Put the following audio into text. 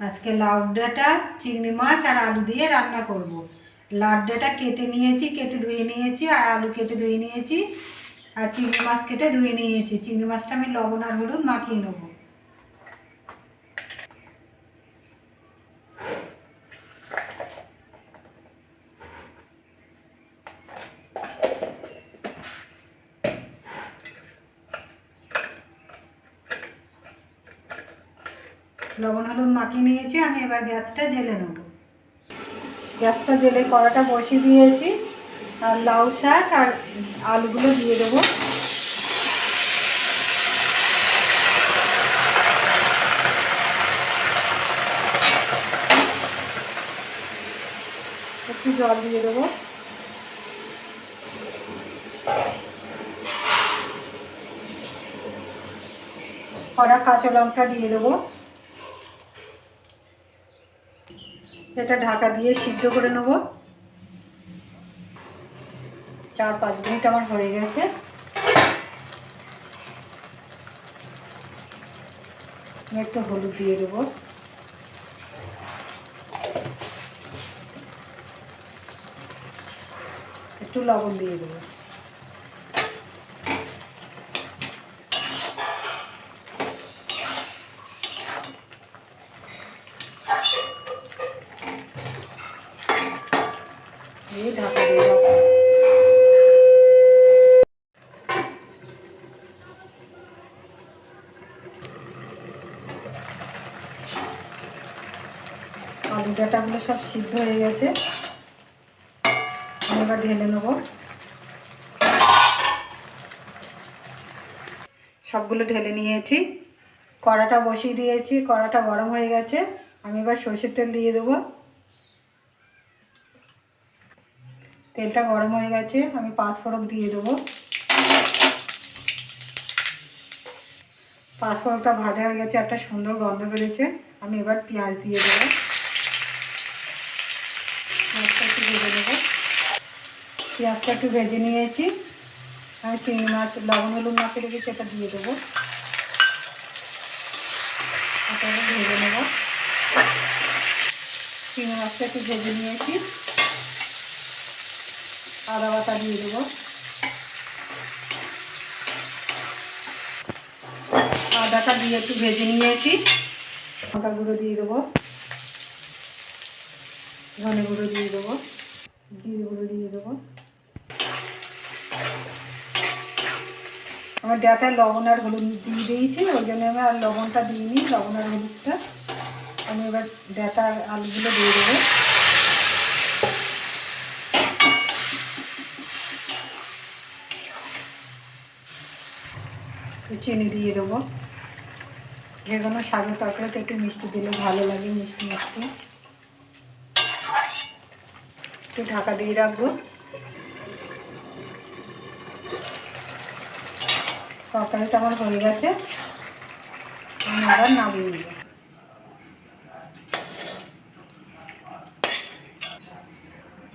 আজকে লাউ লাউডাটা চিংড়ি মাছ আর আলু দিয়ে রান্না করব। লাউডাটা কেটে নিয়েছি, কেটে ধুয়ে নিয়েছি আর আলু কেটে ধুয়ে নিয়েছি আর চিংড়ি মাছ কেটে ধুয়ে নিয়েছি চিংড়ি মাছটা আমি লবণ আর হলুদ মাখিয়ে নেব লবণ, হলুদ মাখিয়ে নিয়েছি, আমি এবার গ্যাসটা জেলে নেব। গ্যাসটা জেলে কড়াটা বসিয়ে দিয়েছি, আর লাউ শাক আর আলুগুলো দিয়ে দেবো। একটু জল দিয়ে দেবো। কড়া কাঁচা লঙ্কা দিয়ে দেবো। এটা ঢাকা দিয়ে সিদ্ধ করে নেব। চার পাঁচ মিনিট আমার হয়ে গেছে। একটু হলুদ দিয়ে দেবো। একটু লবণ দিয়ে দেবো। দিয়ে ঢাকা আলু ডাটাগুলো সব সিদ্ধ হয়ে গেছে। এবার ঢেলে নেব। সবগুলো ঢেলে নিয়েছি। কড়াটা বসিয়ে দিয়েছি। কড়াটা গরম হয়ে গেছে। আমি এবার সর্ষের তেল দিয়ে দেবো। তেলটা গরম হয়ে গেছে, আমি পাঁচ ফোড়ক দিয়ে দেবো। পাঁচ ফোড়কটা ভাজা হয়ে গেছে, একটা সুন্দর গন্ধ বেরোচ্ছে। আমি এবার পেঁয়াজ দিয়ে দেবো। পেঁয়াজটা একটু ভেজে দেবো পেঁয়াজটা একটু ভেজে নিয়েছি। আমি চিংড়ি মাছ, লবণ, হলুদ মাখিয়ে রেখেছি এটা দিয়ে দেবো। ভেজে নেব। চিংড়ি মাছটা একটু ভেজে নিয়েছি। আদা বাটা দিয়ে দেবো। আদাটা দিয়ে একটু ভেজে নিয়েছি। লঙ্কা গুঁড়ো দিয়ে দেবো। ধনে গুঁড়ো দিয়ে দেবো। জিরে গুঁড়ো দিয়ে দেবো। আমার ডাটায় লবণ আর হলুদ দিয়ে দিয়েছি, ওই জন্য আমি আর লবণটা দিইনি, লবণ আর হলুদটা। আমি এবার ডাটা আলুগুলো দিয়ে দেবো। চিনি দিয়ে দেবো। যে কোনো শাকের তরকারিতে একটু মিষ্টি দিলে ভালো লাগে, মিষ্টি মিষ্টি। একটু ঢাকা দিয়ে রাখব। তরকারিটা আমার হয়ে গেছে। আমি আবার নামিয়ে নেব।